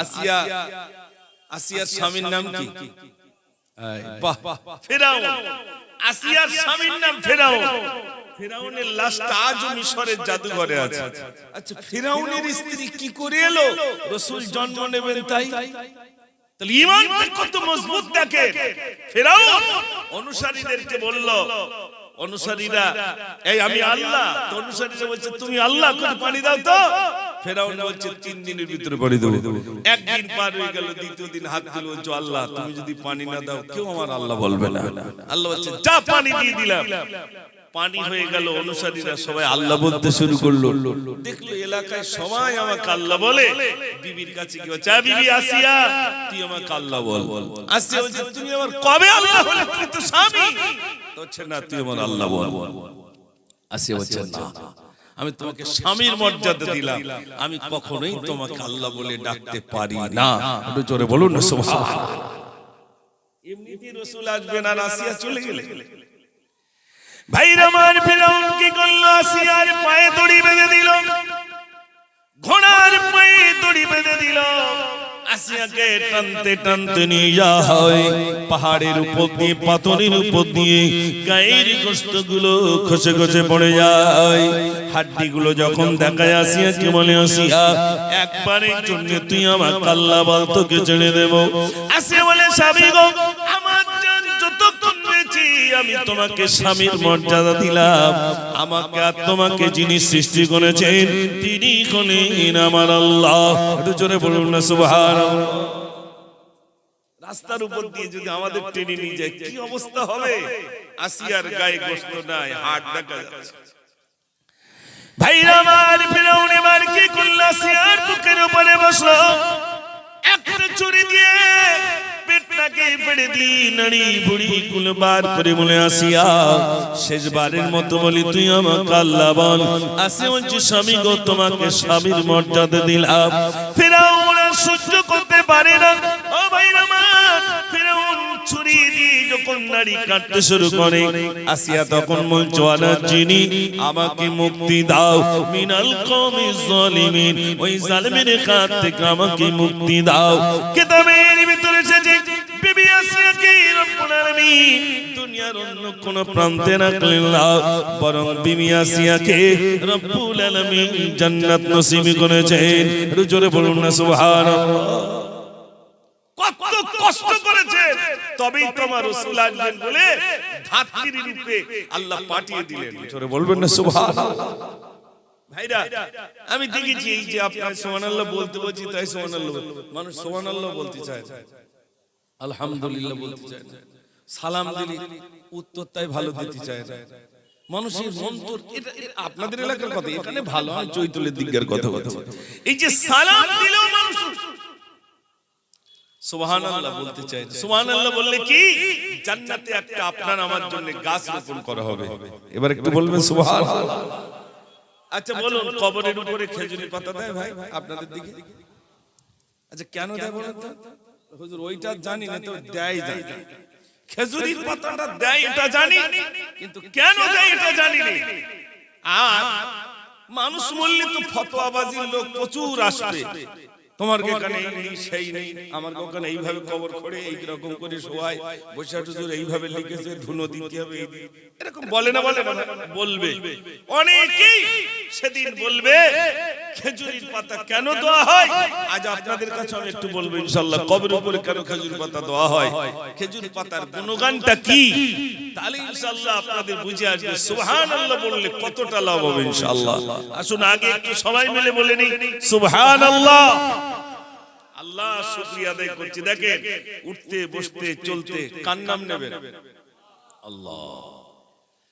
আসিয়া আসিয়ার স্বামীর নাম কি? ফেরাউন। আসিয়ার স্বামীর নাম ফেরাউন। ফেরাউনের লাশটা আজও মিশরের জাদুঘরে আছে। আচ্ছা ফেরাউনের স্ত্রী কি করে এলো? রসুল জন্ম নেবেন তাই? তাহলে ইমানটা কত মজবুত দেখে? ফেরাউন! অনুসারীদেরকে বলল অনুসারীরা এই আমি আল্লাহ। তো অনুসারীরা বলছে তুমি আল্লাহ করে পানি দাও তো। ফেরাউন বলছে তিন দিনের ভিতরে পানি দেবো। একদিন পার হয়ে গেল দ্বিতীয় দিন হাত তুলে বলছো আল্লাহ তুমি যদি পানি না দাও কেউ আমার আল্লাহ বলবে না। আল্লাহ বলছে যা পানি দিয়ে দিলাম। পানি হয়ে গেল অনুসারীরা সবাই আল্লাহ বলতে শুরু করল। দেখল এলাকায় সবাই আমাকে আল্লাহ বলে। বিবির কাছে কি চা বিবি আসিয়া তুই আমাকে আল্লাহ বল। বল আসিয়া বলছে তুমি আমার কবে আল্লাহ বলে তুই তো স্বামী? হচ্ছে না তুই আমার আল্লাহ বল। আসিয়া বলছে না। আমি তোমাকে স্বামীর মর্যাদা দিলাম। আমি কখনোই তোমাকে আল্লাহ বলে ডাকতে পারি না। একটু জোরে বলুন না সুবহানাল্লাহ। এমনিতেই রাসূল আসবেন আর আসিয়া চলে গেলে। ভাইরা আমার ফেরাউন কি করল? আসিয়ার পায়ে দড়ি বেঁধে দিল। ঘোড়ার পায়ে দড়ি বেঁধে দিল। আসিয়াকে টানতে টানতে নিয়ে যাওয়া হয়। পাহাড়ের উপর দিয়ে পাথরের উপর দিয়ে গায়ের গোস্তগুলো খসে খসে পড়ে যায়। হাড্ডিগুলো যখন দেখায় আসিয়াকে বলে আসিয়া একবারের জন্য তুই আমার কাল্লা বল তোকে ছেড়ে দেবো। আসিয়া বলে স্বামী গো আমার আমি তোমাকে স্বামীর মর্যাদা দিলাম। আমাকে আর তোমাকে যিনি সৃষ্টি করেছেন তিনি হলেন আমার আল্লাহ। একটু জোরে বলুন না সুবহান রাস্তার উপর দিয়ে যদি আমাদের টেনে নিয়ে যায় কি অবস্থা হবে? আসিয়ার গায়ে গোস্ত নাই হাট দেখা যাচ্ছে। ভাইরা আমার ফেরাউন এবার কি করল? আসিয়ার বুকের উপরে বসল। একটা চুরি দিয়ে কুল করে বলে শেষবারের বলি, তুই আমাকে বলছি, স্বামী গো, তোমাকে স্বামীর মর্যাদা দিলাম। আর সহ্য করতে পারে না। ছুরি দিয়ে যখন নাড়ি কাটতে শুরু করে আসিয়া তখন বলছো আলা যিনি আমাকে মুক্তি দাও মিনাল কওমি জালিমিন ওই জালিমের হাত থেকে আমাকে মুক্তি দাও। কিতাবের ভিতরে এসেছে বিবি আসিয়াকে রব্বুল আলামিন দুনিয়ার অন্য কোন প্রান্তে রাখলেন না বরং বিবি আসিয়াকে রব্বুল আলামিন জান্নাত নসিব করেছেন। জোরে বলুন না সুবহানাল্লাহ। কষ্ট করেছে, তবেই তোমার রসুল আসবেন বলে ধাত্রীর রূপে আল্লাহ পাঠিয়ে দিলেন জোরে বলবেন না, সুবহানাল্লাহ আমি দেখেছি এই যে আপনার সুবহানাল্লাহ বলতে বলছি, তাই সুবহানাল্লাহ মানুষ সুবহানাল্লাহ বলতে চায় আলহামদুলিল্লাহ বলতে চায়। সালাম দিলে উত্তর তাই ভালো দিতে চায়। মানুষের মন্তর এটা আপনাদের এলাকার কথা, এখানে ভালো, আমি চৈতুলের দিকের কথা বলছি এই যে সালাম দিলেও মানুষ সুবহানাল্লাহ বলতে চাই। বললে কি? জান্নাতে একটা আপনার আমার জন্য গাছ রোপণ করা হবে। এবার একটু বলবেন সুবহানাল্লাহ? আচ্ছা বলুন কবরের উপরে খেজুরি পাতা দেয় ভাই আপনাদের দিকে? আচ্ছা কেন দেয় বলুন তো? হুজুর ওইটা জানি না তো দেয় যায় খেজুরির পাতাটা দেয় এটা জানি। কিন্তু কেন দেয় এটা জানি না আর মানুষ মরলে তো ফতোয়াবাজির লোক প্রচুর আসবে। তোমার ওখানে এই নেই সেই নেই। আমার ওখানে এইভাবে কবর করে এই রকম করে শোয়ায় বৈশা টুজুর এইভাবে লিখেছে ধুনো দিতে হবে এরকম বলে না বলে বলবে অনেকেই সেদিন বলবে খেজুরির পাতা কেন দেওয়া হয়? আজ আপনাদের কাছে আমি একটু বলব ইনশাল্লাহ কবর উপরে কেন খেজুর পাতা দেওয়া হয়? খেজুর পাতার গুণগানটা কি? তাহলে ইনশাল্লাহ আপনাদের বুঝে আসবে সুবহানাল্লাহ বললে কতটা লাভ হবে ইনশাল্লাহ। আসুন আগে একটু সবাই মিলে বলে নি সুবহানাল্লাহ। আল্লাহ শুকরিয়া আদায় করছি। দেখেন উঠতে বসতে চলতে কার নাম নেবেন? আল্লাহ।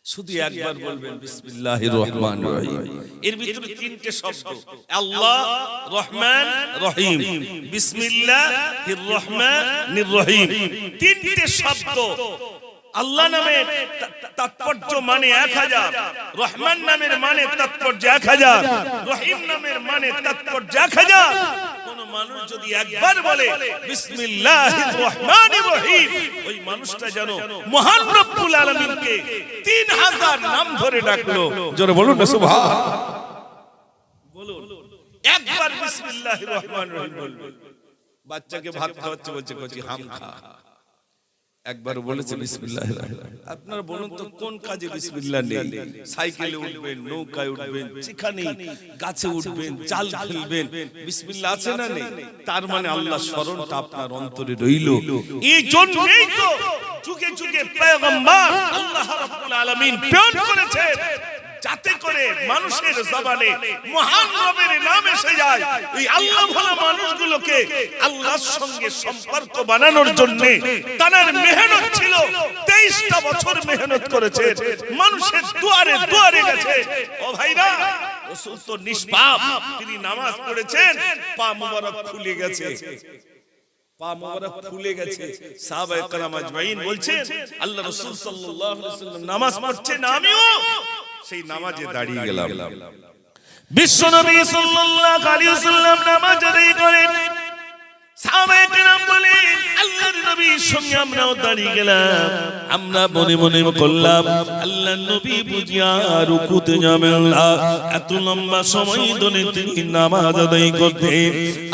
শুধু একবার বলবেন বিসমিল্লাহির রহমানির রহিম। এর ভিতরে তিনটে শব্দ। আল্লাহ রহমান রহিম। বিসমিল্লাহির রহমানির রহিম। তিনটে শব্দ। আল্লাহ নামের তাৎপর্য মানে এক হাজার। রহমান নামের মানে তাৎপর্য এক হাজার। রহিম নামের মানে তাৎপর্য এক হাজার। মানুষ যদি একবার বলে ওই মানুষটা যেন মহান রব্বুল আলামিনকে তিন হাজার নাম ধরে ডাকলো। জোরে বলুন একবার রহিম বলবেন বাচ্চাকে ভাত খাওয়াচ্ছে, বলছে কচি হাম খা। একবার বলেছে বিসমিল্লাহ। আপনারা বলুন তো কোন কাজে বিসমিল্লাহ নেই? সাইকেলে উঠবেন নৌকায় উঠবেন যেখানে গাছে উঠবেন চাল খেলবেন বিসমিল্লাহ আছে না নেই? তার মানে আল্লাহ স্মরণটা আপনার অন্তরে রইল। এই জন্যই তো যুগে যুগে পয়গম্বর আল্লাহ রাব্বুল আলামিন প্রেরণ করেছেন। যাতে করে মানুষের জবানে মহান রবের নাম এসে যায় এই আল্লাহ ভালো মানুষগুলোকে আল্লাহর সঙ্গে সম্পর্ক বানানোর জন্য তাদের মেহনত ছিল তেইশটা বছর মেহনত করেছে। মানুষের দুয়ারে দুয়ারে গেছে। ও ভাইরা রসুল তো নিষ্পাপ। তিনি নামাজ পড়েছেন পা মোবারক খুলে গেছে। পা মোবারক খুলে গেছে। সাহাবায়ে কেরাম আজমাইন বলছেন আল্লাহ রাসূল সাল্লাল্লাহু আলাইহি ওয়াসাল্লাম নামাজ পড়ছেন আমিও। সেই নামাজে দাঁড়িয়ে গেলাম। বিশ্ব নবী সাল্লাল্লাহু আলাইহি ওয়াসাল্লাম নামাজ আদায় করেন।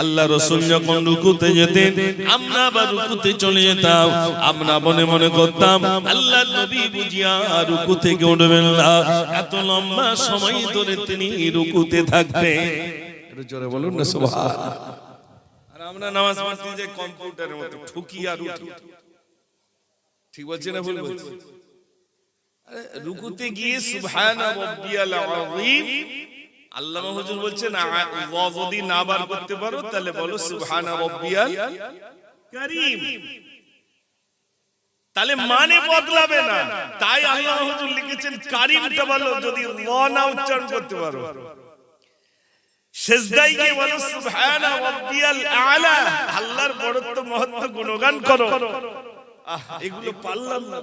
আল্লাহ রসুল যখন রুকুতে যেতেন, আমরা আবার রুকুতে চলে যেতাম। আমরা মনে মনে করতাম আল্লাহ নবী বুঝিয়া রুকু থেকে উঠবেন না। এত লম্বা সময় ধরে তিনি রুকুতে থাকতেন। জোরে বলুন না আর আমরা নামাজ কম্পিউটারের মতো, ঠুকি আর উঠি। ঠিক বলছি না ভুল বলছি? রুকুতে গিয়ে রাব্বিয়াল আযীম, আল্লামা হুজুর বলছেন যদি না বার করতে পারো, তাহলে বলো রাব্বিয়াল তাহলে মানে বদলাবে না। তাই আল্লাহ হুজুর লিখেছেন, কারিমটা বলো, যদি ল না উচ্চারণ করতে পারো। সেজদায় গিয়ে বলো সুবহানা রাব্বিয়াল আলা। আল্লাহর বড়ত্ব মহত্ব গুণগান করো। এগুলো পারলাম না।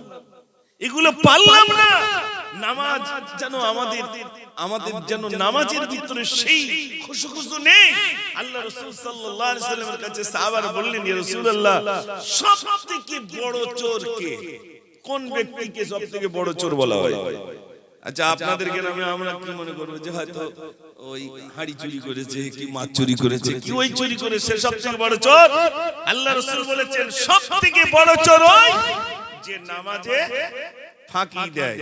এগুলো পারলাম না। নামাজ যেন আমাদের আমাদের যেন নামাজের ভিতরে সেই খুশু খুশু নেই। আল্লাহ রাসূল আলাইহি সাল্লামের কাছে সাহাবারা বললেন ইয়া রাসূলুল্লাহ সবথেকে বড় চোর কে কোন ব্যক্তিকে সবথেকে বড় চোর বলা হয়? আচ্ছা আপনাদের গ্রামে আমরা কি মনে করব যে হয়তো ওই হাড়ি চুরি করেছে কি মাছ চুরি করেছে কি ওই চুরি করেছে সব থেকে বড় চোর। আল্লাহ রসুল বলেছেন সব থেকে বড় চোর ওই যে নামাজে ফাঁকি দেয়।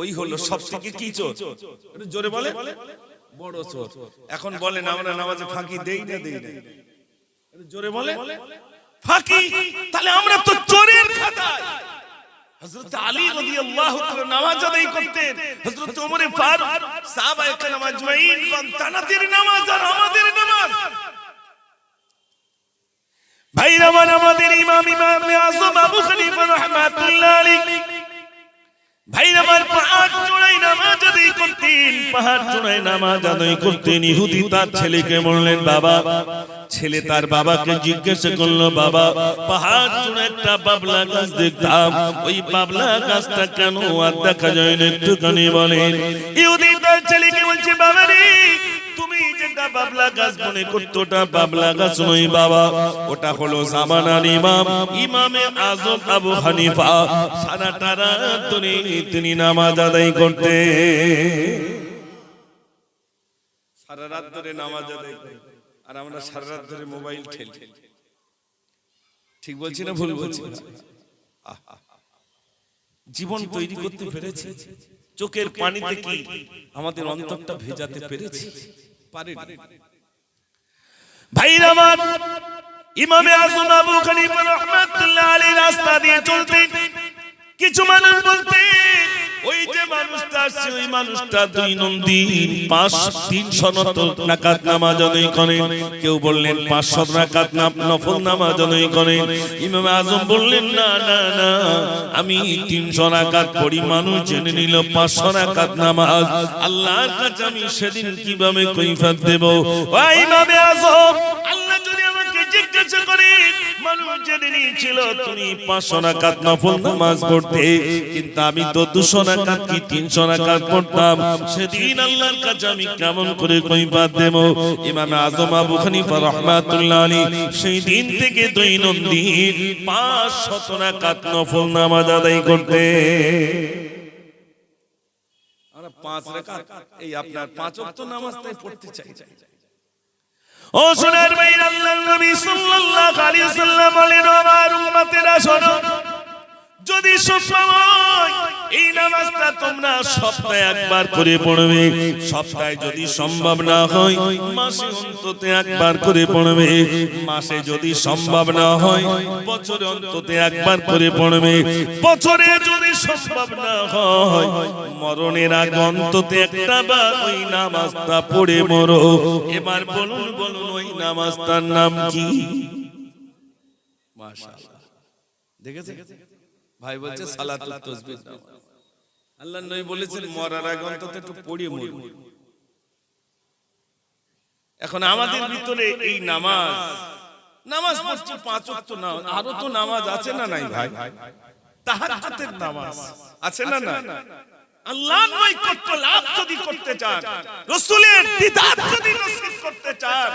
ওই হলো সব থেকে কি চোর? একটু জোরে বলে বড় চোর। এখন বলেন আমরা নামাজে ফাঁকি দেই না দেই না? একটু জোরে বলে ফাঁকি? তাহলে আমরা তো চোরের খাতায়। হযরত আলী রাদিয়াল্লাহু তাআলা নামাজ আদায় করতেন। হযরত ওমর ফারুক সাহাবায়ে কেরাম আজমাইন কোন তানাদের নামাজ আর আমাদের নামাজ। ভাইরা আমাদের ইমাম ইমাম আযম আবু হানিফা রাহমাতুল্লাহ আলাইহি। পাহাড় চূড়ায় নামাজ আদায় ইহুদি তার ছেলেকে বললেন, বাবা, ছেলে তার বাবাকে জিজ্ঞাসা করল, বাবা, পাহাড় চূড়ে একটা বাবলা গাছ দেখতাম কেন আর যায় না? একটুখানি বলেন। ইহুদি তার ছেলেকে বলছে, বাবা রে ঠিক বলছি না ভুল বলছি। জীবন তৈরি করতে পেরেছি। চোখের পানিতে কি আমাদের অন্তরটা ভেজাতে পেরেছি? রাস্তা দিয়ে চলতেন। কিছু মানুষ বলতেন ওই যে মানুষটা আসছে ওই মানুষটা দৈনন্দিন পাঁচ তিনশো রাকাত নামাজ আদায় করেন। কেউ বললেন পাঁচশো রাকাত না- নফল নামাজ করেন। ইমাম আজম বললেন না না না আমি তিনশো রাকাত পড়ি মানুষ জেনে নিল পাঁচশো রাকাত নামাজ। আল্লাহর কাছে আমি সেদিন কীভাবে কৈফাত দেব? ইমামে আজম আল্লাহ যদি আমাকে জিজ্ঞাসা করে, মানুষ জেনে নিয়েছিল তুমি পাঁচশো রাকাত নফল নামাজ পড়তে। কিন্তু আমি তো দুশো রাকাত কি তিনশো রাকাত পড়তাম? সেদিন আল্লাহর কাছে আমি কেমন করে কৈফাত দেব? ইমাম আজম আবু হানিফা রহমাতুল্লাহ আলী সেই দিন থেকে দৈনন্দিন পাঁচ শত রাকাত নফল নামাজ আদায় করতে। পাঁচ রাকাত? এই আপনার পাঁচ ওয়াক্ত নামাজ তাই পড়তে চাই। ও সোনার ভাই আল্লাহ নবী সাল্লাল্লাহু আলাইহি ওয়াসাল্লাম বলেন আমার উম্মতেরা শোনো যদি এই নামাজটা তোমরা সপ্তাহে একবার করে পড়বে। সপ্তাহে যদি সম্ভব না হয়, মাসে অন্তত একবার করে পড়বে। মাসে যদি সম্ভব না হয়, বছরে অন্তত একবার করে পড়বে। বছরে যদি সম্ভব না হয়, মরণের আগে অন্তত একটা বার ওই নামাজটা পড়ে মরো। এবার বলুন বলুন, ওই নামাজটার নাম কি? মাশাআল্লাহ। দেখেছেন? ভাই বলছে সালাতুত তাসবিহ দাও। আল্লাহ নবী বলেছেন মরার আগে অন্তত একটু পড়িয়ে মরব এখন আমাদের ভিতরে এই নামাজ নামাজ। পড়ছি পাঁচ ওয়াক্ত নামাজ। আরও তো নামাজ আছে না নাই ভাই? তাহাজ্জুদের নামাজ আছে না না আল্লাহর নৈকট্য লাভ যদি করতে চান। রাসূলের দিদার যদি নসিব করতে চান।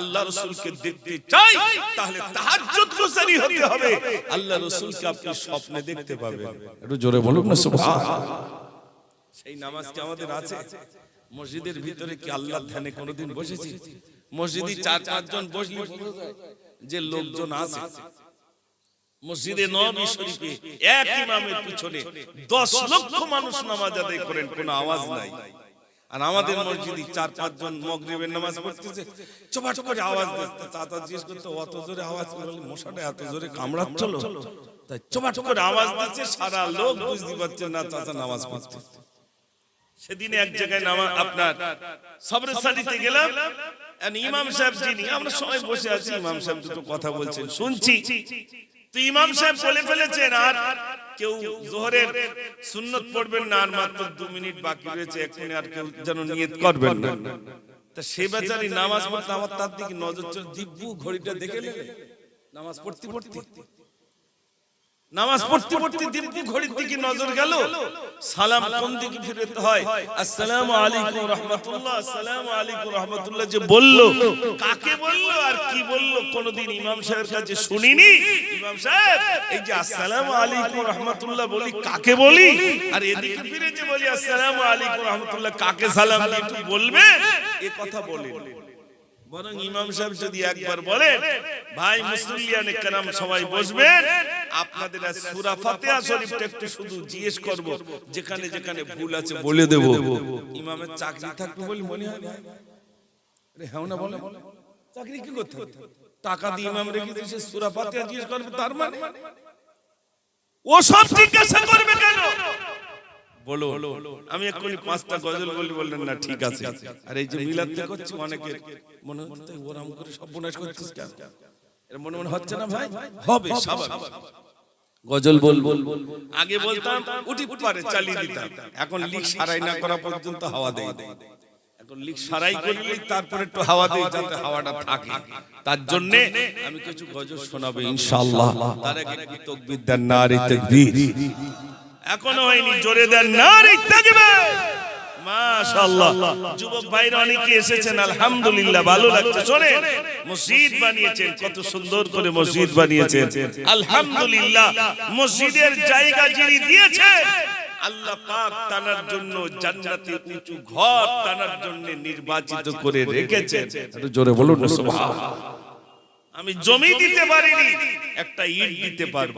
আল্লাহ রাসূলকে দেখতে চাই তাহলে তাহাজ্জুদ গুজারি হতে হবে। আল্লাহ রাসূলকে আপনি স্বপ্নে দেখতে পাবেন। একটু জোরে বলুন না সেই নামাজ কি আমাদের আছে? মসজিদের ভিতরে কি আল্লাহর ধ্যানে কোনোদিন বসেছি? মসজিদে চার পাঁচজন বসলে যে লোকজন আছে। মসজিদে নবী শরীফে এক ইমামের পিছনে দশ লক্ষ মানুষ নামাজ আদায় করেন কোনো আওয়াজ নাই। আর আমাদের মসজিদে চার পাঁচজন মগরিবের নামাজ পড়তেছে। চপাট করে আওয়াজ দিচ্ছে। চাচা জিজ্ঞেস করতে অত জোরে আওয়াজ করে বলে, মশাটা এত জোরে কামড়াচ্ছিল তাই চপাট করে আওয়াজ দিচ্ছে সারা লোক বুঝতে পারছে না চাচা নামাজ পড়ছে সেদিন এক জায়গায় নামা আপনার সবরের সালিতে গেলাম আর ইমাম সাহেব যিনি আমরা সবাই বসে আছি ইমাম সাহেব দুটো কথা বলছেন শুনছি তো ইমাম সাহেব বলে ফেলেছেন আর কেউ জোহরের সুন্নত পড়বেন না আর মাত্র দু মিনিট বাকি রয়েছে এখনই আর কেউ যেন নিয়ত করবেন না। তা সে বেচারি নামাজ পড়তে আমার তার দিকে নজর দিব্যু ঘড়িটা দেখে নেবে। নামাজ পড়তে পড়তে। নামাজ পড়তে পড়তে দিব্যু ঘড়ির দিকে নজর গেল। সালাম কোন দিকে ফিরতে হয়? আসসালামু আলাইকুম রাহমাতুল্লাহ। আসসালামু আলাইকুম রাহমাতুল্লাহ যে বলল। কাকে বলল আর কি বলল? কোনদিন ইমাম সাহেবের কাছে শুনিনি। ইমাম সাহেব এই যে আসসালামু আলাইকুম রাহমাতুল্লাহ বলি কাকে বলি? আর এদিকে ফিরে যে বলি আসসালামু আলাইকুম রাহমাতুল্লাহ কাকে সালাম দিয়ে বলবে? এ কথা বলেন। বরং ইমাম সাহেব যদি একবার বলেন ভাই মুসলিয়ানে কেরাম সবাই বসবেন আপনাদের আজ সূরা ফাতিহা শরীফটা একটু শুধু জিজ্ঞেস করব যেখানে যেখানে ভুল আছে বলে দেব। ইমামের চাকরি থাকবে বলে মনে হয় না? আরে হ্যাঁ না বলে। চাকরি কি করতে টাকা দিয়ে ইমাম রেখে দিয়েছে সূরা ফাতিহা জিজ্ঞেস করবে তার মানে? ও সব জিজ্ঞাসা করবে কেন? বলো আমি এক্ষুনি পাঁচটা গজল বলি বললেন না ঠিক আছে। আর এই যে করছি অনেকে মনে হচ্ছে ওরাম করে সব বোনাস করছিস কেন? এর মনে মনে হচ্ছে না ভাই? হবে স্বাভাবিক। গজল বল। বল আগে বলতাম উঠি পারে চালিয়ে দিতাম। এখন লিক সারাই না করা পর্যন্ত হাওয়া দেয় এখন লিক সারাই করলেই তারপরে একটু হাওয়া দেয় যাতে হাওয়াটা থাকে। তার জন্য আমি কিছু গজল শোনাবো ইনশাআল্লাহ। তার আগে তাকবীর দেন নারী তাকবীর। এখনও হয়নি জোরে দেন নারী তাকবীর! মাশাআল্লাহ। যুবক ভাইরা অনেকে এসেছেন আলহামদুলিল্লাহ ভালো লাগছে। শোনেন মসজিদ বানিয়েছেন কত সুন্দর করে মসজিদ বানিয়েছেন। আলহামদুলিল্লাহ মসজিদের জায়গা যিনি দিয়েছেন আল্লাহ পাক তানার জন্য জান্নাতে উঁচু ঘর তানার জন্য নির্বাচিত করে রেখেছেন। একটু জোরে বলুন। সুবহানাল্লাহ। আমি জমি দিতে পারিনি একটা ইট দিতে পারব।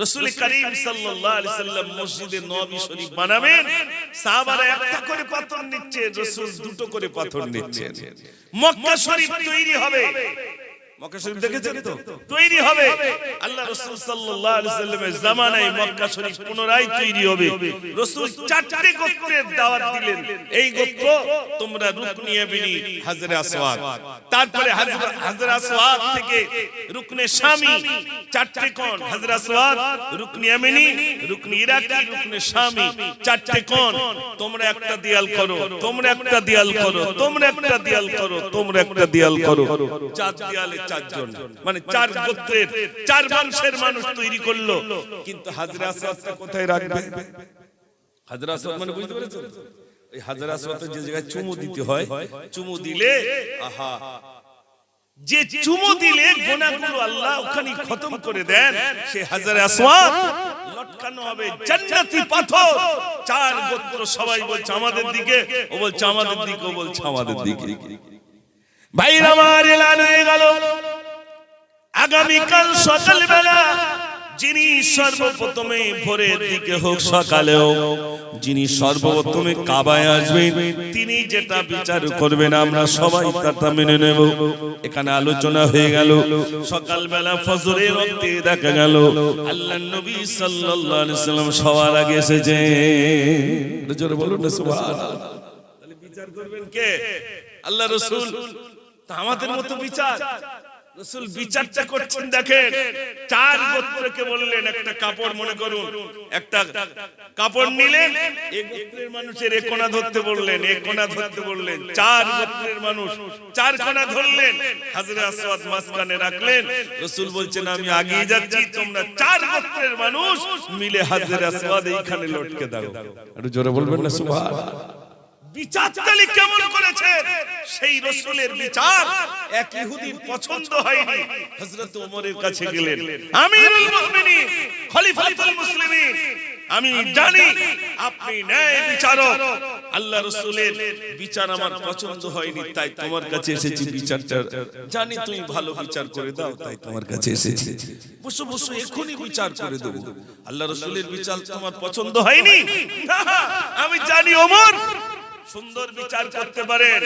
রসুল করিম সাল্লাম মসজিদে নববী শরীফ বানাবেন। সাহাবারা একটা করে পাথর নিচ্ছে রসুল দুটো করে পাথর নিচ্ছেন মক্কা শরীফ তৈরি হবে। মক্কা শরীফ দেখেছেন তো? তৈরি হবে। আল্লাহ রাসূল সাল্লাল্লাহু আলাইহি সাল্লামের জামানায় মক্কা শরীফ পুনরায় তৈরি হবে। রাসূল চারটি গোত্রের দাওয়াত দিলেন। এই গোত্র তোমরা হাজরে আসওয়াদ। তারপরে হাজরা হাজরা আসওয়াদ থেকে রুকনে শামি। চারটি কোণ হাজরা আসওয়াদ রুকনি ইয়ামিনি রুকনি ইরাকি রুকনে শামি। চারটি কোণ তোমরা একটা দেয়াল করো তোমরা একটা দেয়াল করো তোমরা একটা দেয়াল করো তোমরা একটা দেয়াল করো চার দেয়ালে চারজন। মানে চার গোত্রের, চার বংশের মানুষ তৈরি করল। কিন্তু হাজরা কোথায় রাখবে? হাজরা মানে বুঝতে পেরেছ? এই হাজরা যে জায়গায় চুমু দিতে হয়, চুমু দিলে, আহা, যে চুমু দিলে গোনাগুলো আল্লাহ ওখানে খতম করে দেন, সে হাজারে লটকানো হবে জান্নাতি পাথর। চার গোত্র সবাই বলছে আমাদের দিকে, ও বলছে আমাদের দিকে, ও বলছে আমাদের দিকে। ভাইরা আমার এলান হয়ে গেল। আগামীকাল সকালবেলা যিনি সর্বপ্রথমে ভোরের দিকে হোক সকালেও যিনি সর্বপ্রথমে কাবায় আসবেন তিনি যেটা বিচার করবেন আমরা সবাই তাটা মেনে নেব। এখানে আলোচনা হয়ে গেল। সকালবেলা ফজরের রক্তে দেখা গেল আল্লাহ নবী সাল্লাল্লাহু সাল্লাম সবার আগে এসেছে বলুন বিচার করবেন কে? আল্লাহ রসুল। তা আমাদের মতো বিচার। রসুল বিচারটা করছেন দেখেন। চার গোত্রকে বললেন একটা কাপড় মনে করুন। একটা কাপড় নিলেন গোত্রের মানুষের ধরতে বললেন ধরতে বললেন। চার গোত্রের মানুষ চার কোণা ধরলেন। হাজরে আসওয়াদ মাঝখানে রাখলেন। রসুল বলছেন আমি আগিয়ে যাচ্ছি তোমরা চার গোত্রের মানুষ মিলে হাজরে আসওয়াদ এইখানে লটকে দাও। একটু জোরে বলবেন না সুবহানাল্লাহ পছন্দ হয়নি। কাছে আমি জানি আপনি ন্যায় বিচারক। আল্লাহ রসুলের বিচার আমার পছন্দ হয়নি, তাই তোমার কাছে এসেছি বিচারটা। জানি তুমি ভালো বিচার করে দাও, তাই তোমার কাছে এসেছি। আল্লাহ রসুলের বিচার তোমার পছন্দ হয়নি? আমি জানি ওমর সুন্দর বিচার করতে পারেন।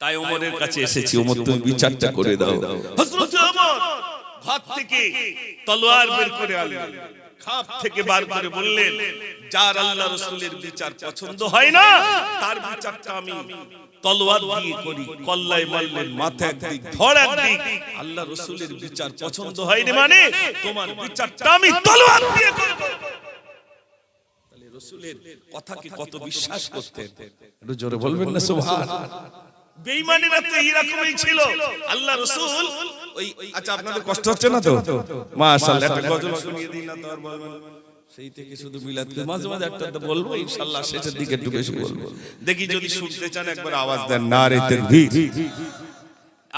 তাই ওমরের কাছে এসেছি। ওমর তুমি বিচারটা করে দাও। হযরত ওমর ঘর থেকে তলোয়ার বের করে আনলেন। খাপ থেকে বার করে বললেন যার আল্লাহ রাসূলের বিচার পছন্দ হয় না তার বিচারটা আমি তলোয়ার দিয়ে করি কল্লায় মারলেন মাথা একদিক ধর একদিক আল্লাহ রাসূলের বিচার পছন্দ হয়নি মানে তোমার বিচারটা আমি তলোয়ার দিয়ে করব রসুলের কথাকে কত বিশ্বাস করতেন? একটু জোরে বলবেন না সুবহান। বেঈমানেরা তো এরকমই ছিল। আল্লাহ রসুল ওই আচ্ছা আপনাদের কষ্ট হচ্ছে না তো? মাশাআল্লাহ একটা গজল শুনিয়ে দিন না তো আর বলবেন। সেই থেকে শুধু মিলাদ করে মাঝে মাঝে একটা একটা বলব ইনশাআল্লাহ শেষের দিকে একটু বেশি বলব। দেখি যদি শুনতে চান একবার আওয়াজ দেন। নারে তাকবীর।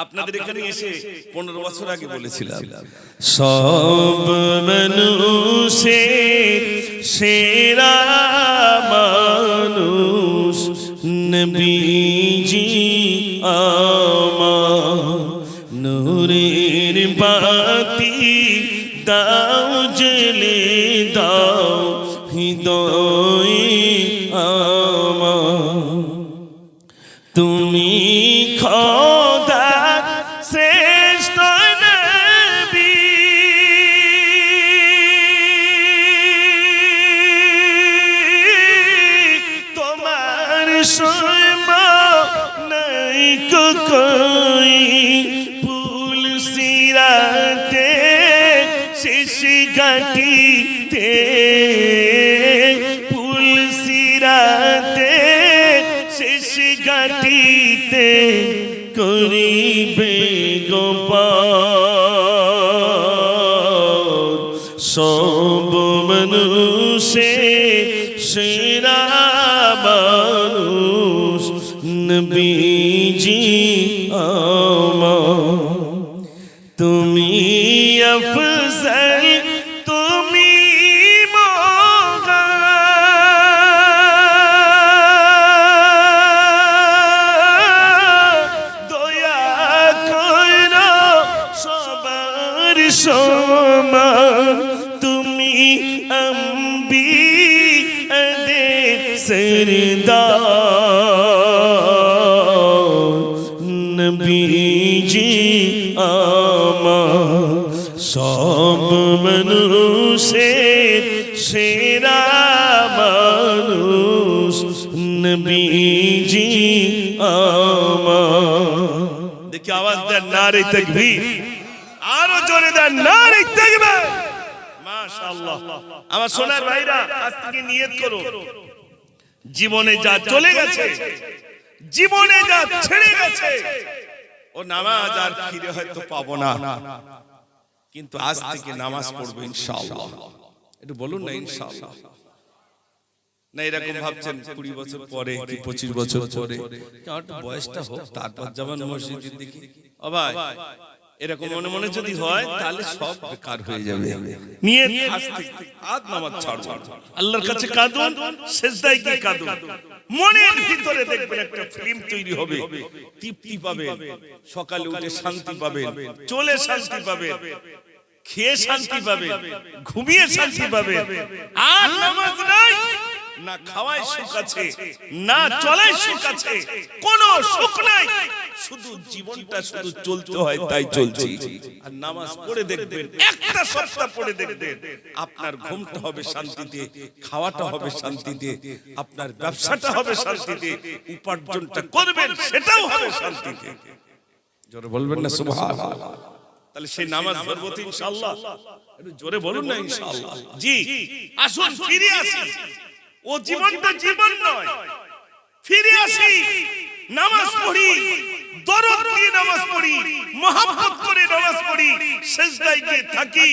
আপনাদের এখানে এসে পনেরো বছর আগে বলেছিলাম সব মানুষের সেরা নারে তাকবীর। আরও জোরে দেন, নারে তাকবীর। মাশাআল্লাহ। আমার সোনার ভাইরা, আজ থেকে নিয়ত করো। জীবনে যা চলে গেছে, জীবনে যা ছেড়ে গেছে, ও নামাজ আর ফিরে হয়তো পাবো না। কিন্তু আজ থেকে নামাজ পড়ব ইনশাআল্লাহ। একটু বলুন না ইনশাআল্লাহ। না এরকম ভাবছেন কুড়ি বছর পরে কি পঁচিশ বছর পরে। বয়সটা হোক তারপর যাবেন মসজিদের দিকে ও ভাই এরকম মনে মনে যদি হয় তাহলে সব বেকার হয়ে যাবে। নিয়ে নামাজ ছাড়বো। আল্লাহর কাছে কাঁদুন সেজদায় কি কাঁদুন। মনের ভিতরে দেখবেন একটা ফিল্ম তৈরি হবে। তৃপ্তি পাবেন। সকালে উঠে শান্তি পাবেন। চলে শান্তি পাবেন। খেয়ে শান্তি পাবেন। ঘুমিয়ে শান্তি পাবেন। আর নামাজ নাই না খাওয়ায় সুখ আছে না চলায় সুখ আছে কোন সুখ নাই। শুধু জীবনটা শুধু চলতে হয় তাই চলছি। আর নামাজ পড়ে দেখবেন একটা সপ্তাহ পড়ে দেখবেন। আপনার ঘুমটা হবে শান্তিতে খাওয়াটা হবে শান্তিতে আপনার ব্যবসাটা হবে শান্তিতে উপার্জনটা করবেন সেটাও হবে শান্তিতে। জোরে বলবেন না সুবহানাল্লাহ। তাহলে সেই নামাজ পড়ব ইনশাআল্লাহ। একটু জোরে বলুন না ইনশাআল্লাহ। জি আসুন ফিরে আসি। ও জীবনটা জীবন নয়। ফিরে আসি, নামাজ পড়ি, দরদ দিয়ে নামাজ পড়ি, মহাব্বত করে নামাজ পড়ি, সেজদায় গিয়ে থাকি,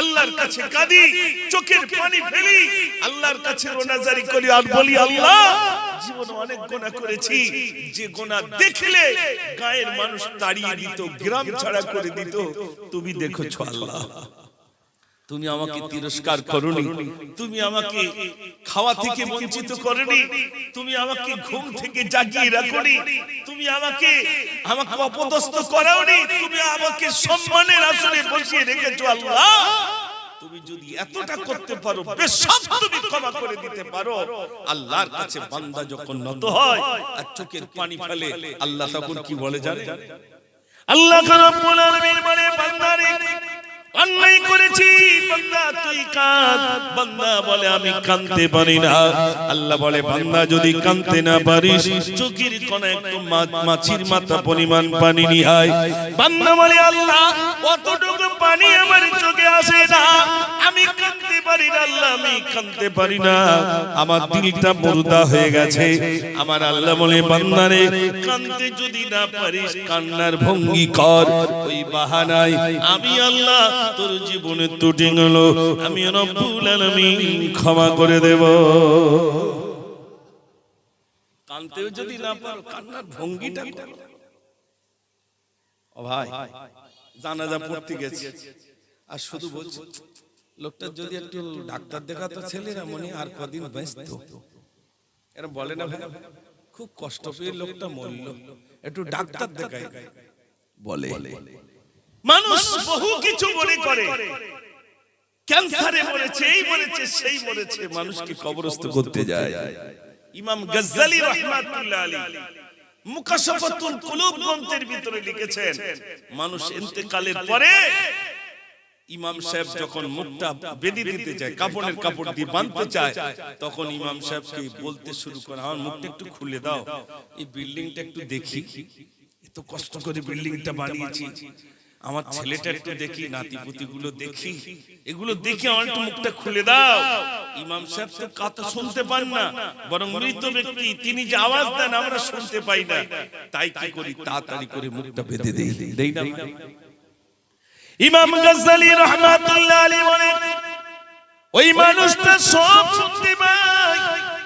আল্লাহর কাছে কাঁদি, চোখের পানি ফেলি, আল্লাহর কাছে রোনাজারি করি আর বলি, আল্লাহ, জীবনে অনেক গোনা করেছি। যে গোনা দেখলে গায়ের মানুষ তাড়িয়ে দিত, গ্রাম ছাড়া করে দিত। তুমি দেখেছ আল্লাহ। তুমি আমাকে তিরস্কার করনি। তুমি আমাকে খাওয়া থেকে বঞ্চিত করনি। তুমি আমাকে ঘুম থেকে জাগিয়ে রাখনি। তুমি আমাকে আমাকে অপদস্থ করাওনি। তুমি আমাকে সম্মানের আসনে বসিয়ে রেখেছো আল্লাহ। তুমি যদি এতটা করতে পারো বেশ সব তুমি ক্ষমা করে দিতে পারো। আল্লাহর কাছে বান্দা যখন নত হয় আর চোখের পানি ফেলে আল্লাহ তখন কি বলে জানে? আল্লাহ রাব্বুল আলামিন বলে বান্দারে অন্যায় করেছি, বান্দা, তুই কাঁদ। বান্দা বলে, আমি কাঁদতে পারি না। আল্লাহ বলে, বান্দা, যদি কাঁদতে না পারিস, চোখের কোন মাছির মাথা পরিমাণ পানি নিয়ে বান্দা বলে, আল্লাহ, অতটুকু পানি আমার চোখে আসে না। আমি কাঁদতে পারি না, আল্লাহ, আমি কাঁদতে পারি না। আমার দিলটা মুর্দা হয়ে গেছে। আমার আল্লাহ বলে বান্দারে কাঁদতে যদি না পারিস, কান্নার ভঙ্গি কর। ওই বাহানায় আমি আল্লাহ তোর জীবনে ত্রুটি গেল, আমি রব্বুল আলামিন ক্ষমা করে দেব। কানতেও যদি না পারো, কান্নার ভঙ্গিটা করো। ও ভাই, জানাজা পড়তে গেছি। আর শুধু বলছি লোকটার যদি একটু ডাক্তার দেখাতো ছেলেরা, মনে আর কদিন বাঁচতো এরা বলে না ভাই, খুব কষ্ট পেয়ে লোকটা মরল। একটু ডাক্তার দেখায় বলে। মানুষ বহু কিছু মনে করে। ক্যান্সারে মরেছে এই মরেছে সেই মরেছে মানুষকে কবরস্থ করতে যায়। ইমাম গজ্জালি রহমাতুল্লাহ আলী মুকাশাফাতুল কুলুব গ্রন্থের ভিতরে লিখেছেন মানুষ ইন্তেকালের পরে ইমাম সাহেব যখন মুখটা বেঁধে দিতে চায় কাপড়ের কাপড় দিয়ে বাঁধতে চায় তখন ইমাম সাহেবকে বলতে শুরু করে আমার মুখটা একটু খুলে দাও এই বিল্ডিংটা একটু দেখি এত কষ্ট করে বিল্ডিংটা বানিয়েছি আমার ছেলেটা একটু দেখি নাতিপুতি গুলো দেখি। এগুলো দেখে আমার একটু মুখটা খুলে দাও। ইমাম সাহেব তো কথা শুনতে পান না বরং মৃত ব্যক্তি তিনি যে আওয়াজ দেন আমরা শুনতে পাই না। তাই কি করি? তাড়াতাড়ি করে মুখটা বেঁধে দেই। দেই না ইমাম গজ্জালি রহমাতুল্লাহ আলাইহি বলেন ওই মানুষটা সব শুনতে পায়।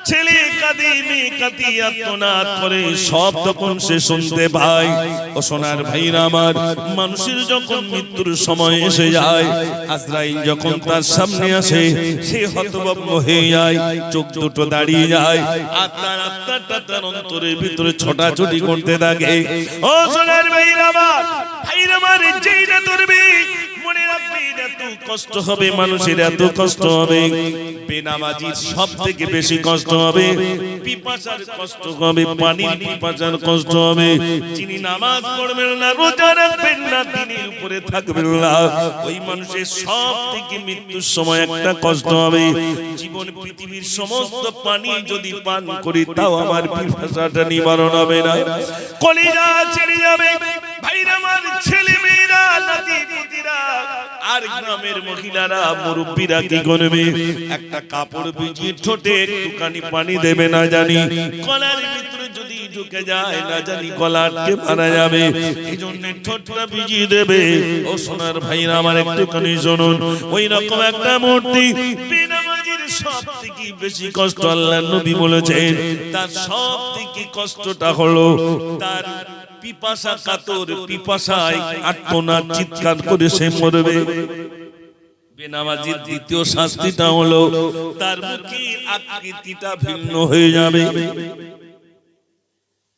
ছেলে কাঁদে, মেয়ে কাঁদি, আত্মনাদ করে, সব তখন সে শুনতে পায়। ও সোনার ভাইরা আমার, মানুষের যখন মৃত্যুর সময় এসে যায়, আজরাইল যখন তার সামনে আসে, সে হতভম্ব হয়ে যায়, চোখ দুটো দাঁড়িয়ে যায় আত্মার আত্মাটা তার অন্তরের ভিতরে ছোটাছুটি করতে থাকে। ও সোনার ভাইরা আমার ভাইরা আমার, যেই না ধরবে মনে রাখবে এত কষ্ট হবে মানুষের এত কষ্ট হবে। বেনামাজির সব থেকে বেশি কষ্ট হবে পিপাসার কষ্ট হবে পানির পিপাসার কষ্ট হবে। যিনি নামাজ পড়বেন না রোজা রাখবেন না দিনের উপরে থাকবেন না। ওই মানুষের সব থেকে মৃত্যুর সময় একটা কষ্ট হবে। জীবন পৃথিবীর সমস্ত পানি যদি পান করি তাও আমার পিপাসাটা নিবারণ হবে না। কলিজা ছেড়ে যাবে। আর গ্রামের মহিলারা, মুরব্বীরা কি করবে? একটা কাপড় ভিজিয়ে ঠোঁটে একটুখানি পানি দেবে না জানি। কলার ভিতরে যদি ঢুকে যাবে। ও সোনার ভাইরা আমার একটুখানি শুনুন। ওই রকম একটা মূর্তি। সব থেকে বেশি কষ্ট আল্লাহ নবী বলেছেন। তার সব থেকে কষ্টটা হলো, তার পিপাসা কাতর পিপাসায় আত্মনা চিৎকার করে সে মরবে। বেনামাজির দ্বিতীয় শাস্তিটা হলো তার মুখের আকৃতিটা ভিন্ন হয়ে যাবে।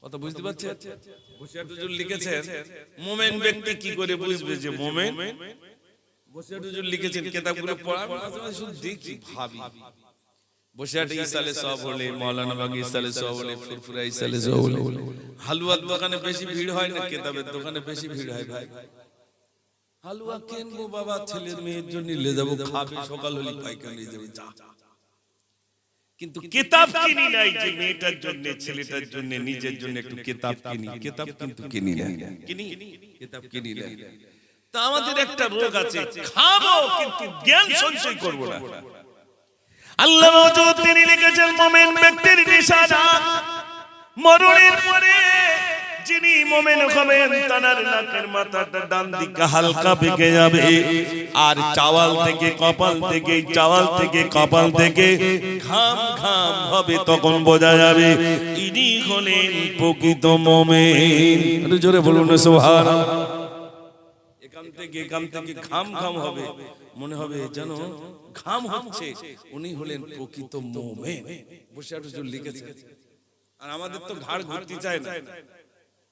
কথা বুঝতে পারছেন? বসিয়ার হুজুর লিখেছেন মোমেন ব্যক্তি কি করে বুঝবে যে মোমেন? লিখেছেন কিতাবগুলো পড়া শুধু দেখি ভাবি। বসিয়াট ইসালে সব হলে মৌলানা ইসালে সব হলে ফুরফুরা ইসালে সব হলে। হালুয়ার দোকানে বেশি ভিড় হয় না কেতাবের দোকানে বেশি ভিড় হয় ভাই। হালুয়া কিনবো বাবা ছেলে মেয়ের জন্য নিয়ে যাব খাবে সকাল হলে পাইকারি নিয়ে যাবে যা। কিন্তু কিতাব কিনি নাই যে মেয়েটার জন্য ছেলেটার জন্য নিজের জন্য একটু কিতাব কিনি। কিতাব কিন্তু কিনি না কিনি কিতাব কিনি না তা আমাদের একটা রোগ আছে। খাব কিন্তু জ্ঞান সঞ্চয় করব না আল্লাহ তিনি লিখেছেন মোমেন ব্যক্তির নিশানা। পরে যিনি আর চাওয়াল থেকে, কপাল থেকে, চাওয়াল থেকে, কপাল থেকে ঘাম ঘাম হবে তখন বোঝা যাবে ইনি হলেন প্রকৃত মোমেন। জোরে বলুন না সোহান এখান থেকে এখান থেকে ঘাম ঘাম হবে। মনে হবে যেন ঘাম হচ্ছে। উনি হলেন প্রকৃত মোমেন। বসে একটু জোর লিখেছে আর আমাদের তো ঘাড় ঘুরতে চায় না।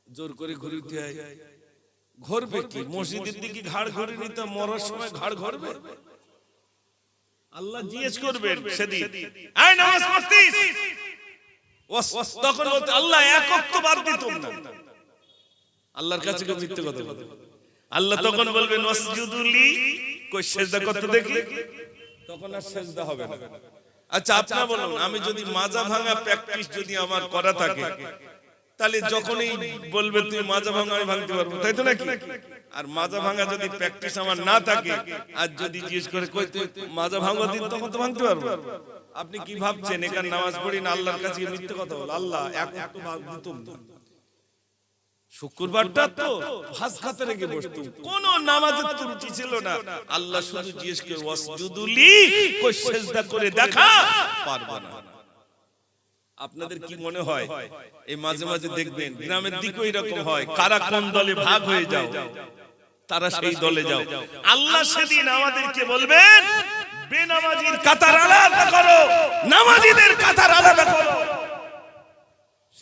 জোর করে ঘুরিতে হয় ঘুরবে কি? মসজিদের দিকে ঘাড় ঘুরে নিতে মরার সময় ঘাড় ঘুরবে? আল্লাহ জিজ্ঞেস করবেন সেদিন। আয় নামাজ পড়তিস তখন বলতে আল্লাহ এক অক্ত বাদ দিতুম না। আল্লাহর কাছে কেউ মিথ্যে কথা বলে। আল্লাহ তখন বলবেন ওয়াসজুদুলি কই সেজদা করতে দেখি? তখন আর সেজদা হবে না। আচ্ছা বলুন আমি যদি মাজা ভাঙা প্র্যাকটিস যদি আমার করা থাকে তাহলে যখনই বলবে তুমি মাজা ভাঙা আমি ভাঙতে পারব তাই তো নাকি? আর মাজা ভাঙা যদি প্র্যাকটিস আমার না থাকে আর যদি জিজ্ঞেস করে কই তুই মাজা ভাঙা দিন তখন তো ভাঙতে পারব। আপনি কি ভাবছেন? এখানে নামাজ পড়ি না আল্লাহর কাছে মিথ্যে কথা। বল আল্লাহ এক একটু ভাগ দিতুম না। শুক্রবারটা তো খাতে রেখে বসতো কোন নামাজের ত্রুটি ছিল না। আল্লাহ শুধু জিজ্ঞেস করে ওয়াসজুদুলি? কই সেজদা করে দেখা? পারব না। আপনাদের কি মনে হয়? এই মাঝে মাঝে দেখবেন গ্রামের দিকেও এরকম হয়। কারা কোন দলে ভাগ হয়ে যাও? তারা সেই দলে যাও। আল্লাহ সেদিন আমাদেরকে বলবেন বেনামাজির কাতার আলাদা করো। নামাজিদের কাতার আলাদা করো।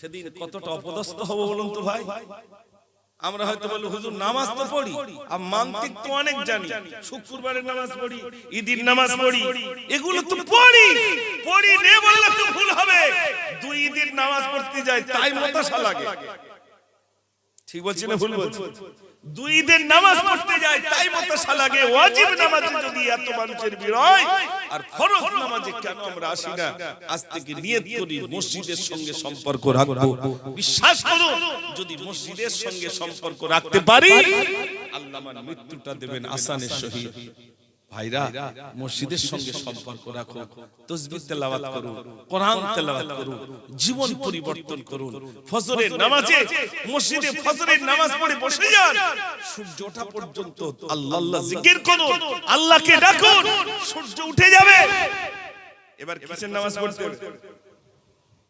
সেদিন কতটা অপদস্থ হব বলুন তো ভাই? আমরা হয়তো বলি হুজুর নামাজ তো পড়ি। আর মান্তিক তো অনেক জানি। শুক্রবারের নামাজ পড়ি ঈদের নামাজ পড়ি। এগুলো তো পড়ি। পড়ি। নে বললে তো ভুল হবে। দুই ঈদের নামাজ পড়তে যায় তাই মতাশা লাগে। ঠিক বলছি না ভুল বলছি নামাজ পড়তে যায়, তাই মতাশা লাগে ওয়াজিব নামাজে যদি এত মানুষের হয়, আর নামাজে মসজিদের সঙ্গে সম্পর্ক বিশ্বাস যদি মসজিদের সঙ্গে সম্পর্ক রাখতে পারি মৃত্যুটা দেবেন আসানের সহিত। ভাইরা মসজিদের সঙ্গে সম্পর্ক রাখো তসবির তেলাওয়াত করুন কোরআন তেলাওয়াত করুন জীবন পরিবর্তন করুন। ফজরের নামাজে মসজিদে ফজরের নামাজ পড়ে বসে যান। সূর্য ওঠা পর্যন্ত আল্লাহ আল্লাহ জিকির করুন আল্লাহকে ডাকুন। সূর্য উঠে যাবে। এবার কিসের নামাজ পড়তে হবে?